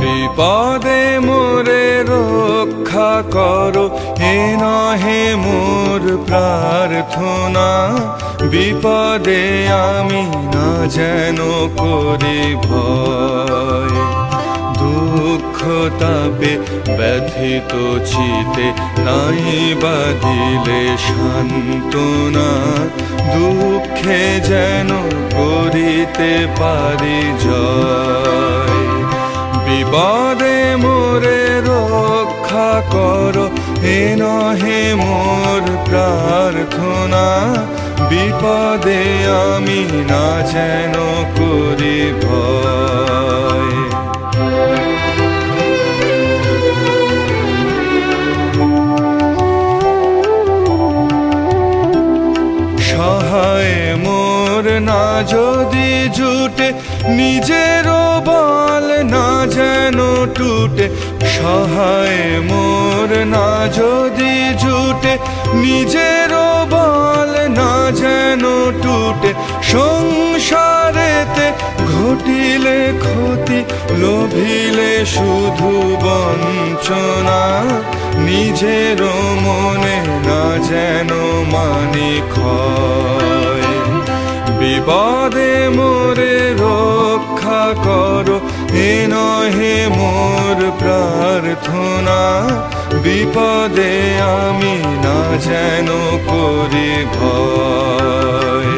বিপদে মোরে রক্ষা করো, হে নহে মোর প্রার্থনা। বিপদে আমি না যেন করি ভয়। দুঃখ তাপে ব্যথিত চিতে নাই বাদিলে শান্তনা দুঃখে যেন করিতে পারি জয়। বিপদে মোরে রক্ষা করো, হে নহে মোর প্রার্থনা। বিপদে আমি না যেন করি ভয়। সহায় না যদি জুটে, নিজেরও বল না যেন টুটে। সহায় মোর না যদি জুটে, নিজেরও বল না যেন টুটে। সংসারেতে ঘটিলে ক্ষতি, লোভিলে শুধু বঞ্চনা। নিজের মনে না যেন মানে ক্ষয় বিপদে মোরে রক্ষা করো। হে নহে মোর প্রার্থনা, বিপদে আমি না যেন করি ভয়।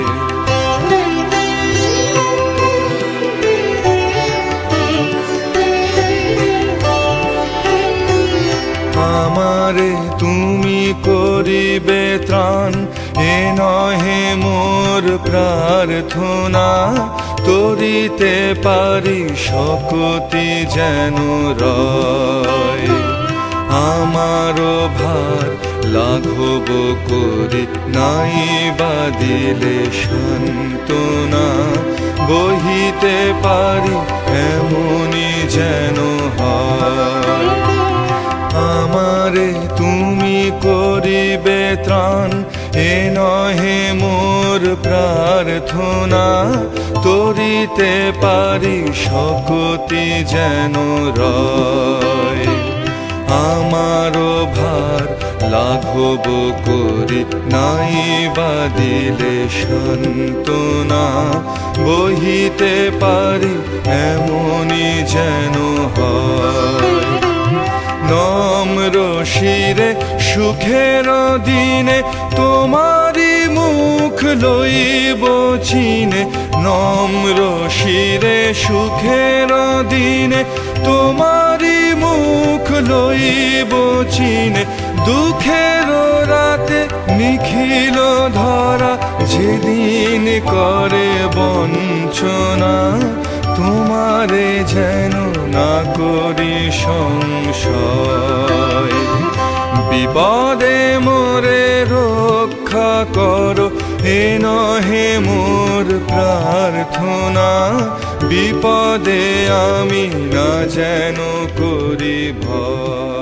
আমারে তুমি করিবে ত্রাণ এ নহে মোর প্রার্থনা তরিতে পারি শকতি যেন রয়। আমারও ভার লাঘব করে, নাই বাদিলে শান্তনা বহিতে পারি, এমনই যেন আমারে তুমি করিবে ত্রাণ, এ নহে মোর প্রার্থনা তরিতে পারি শকতি যেন রয়। আমারও ভার লাঘব করি নাই বা দিলে সন্তনা বহিতে পারি, এমনই যেন হয়। নম্র শিরে সুখের দিনে তোমারি মুখ লইব চিনে। নম্র শিরে সুখের দিনে তোমারি মুখ লইব চিনে। দুঃখের রাতে নিখিল ধরা, যেদিন করে বঞ্চনা তোমারে যেন না করি সংশয়। বিপদে মোরে রক্ষা করো, এ নহে মোর প্রার্থনা। বিপদে আমি না যেন করি ভয়।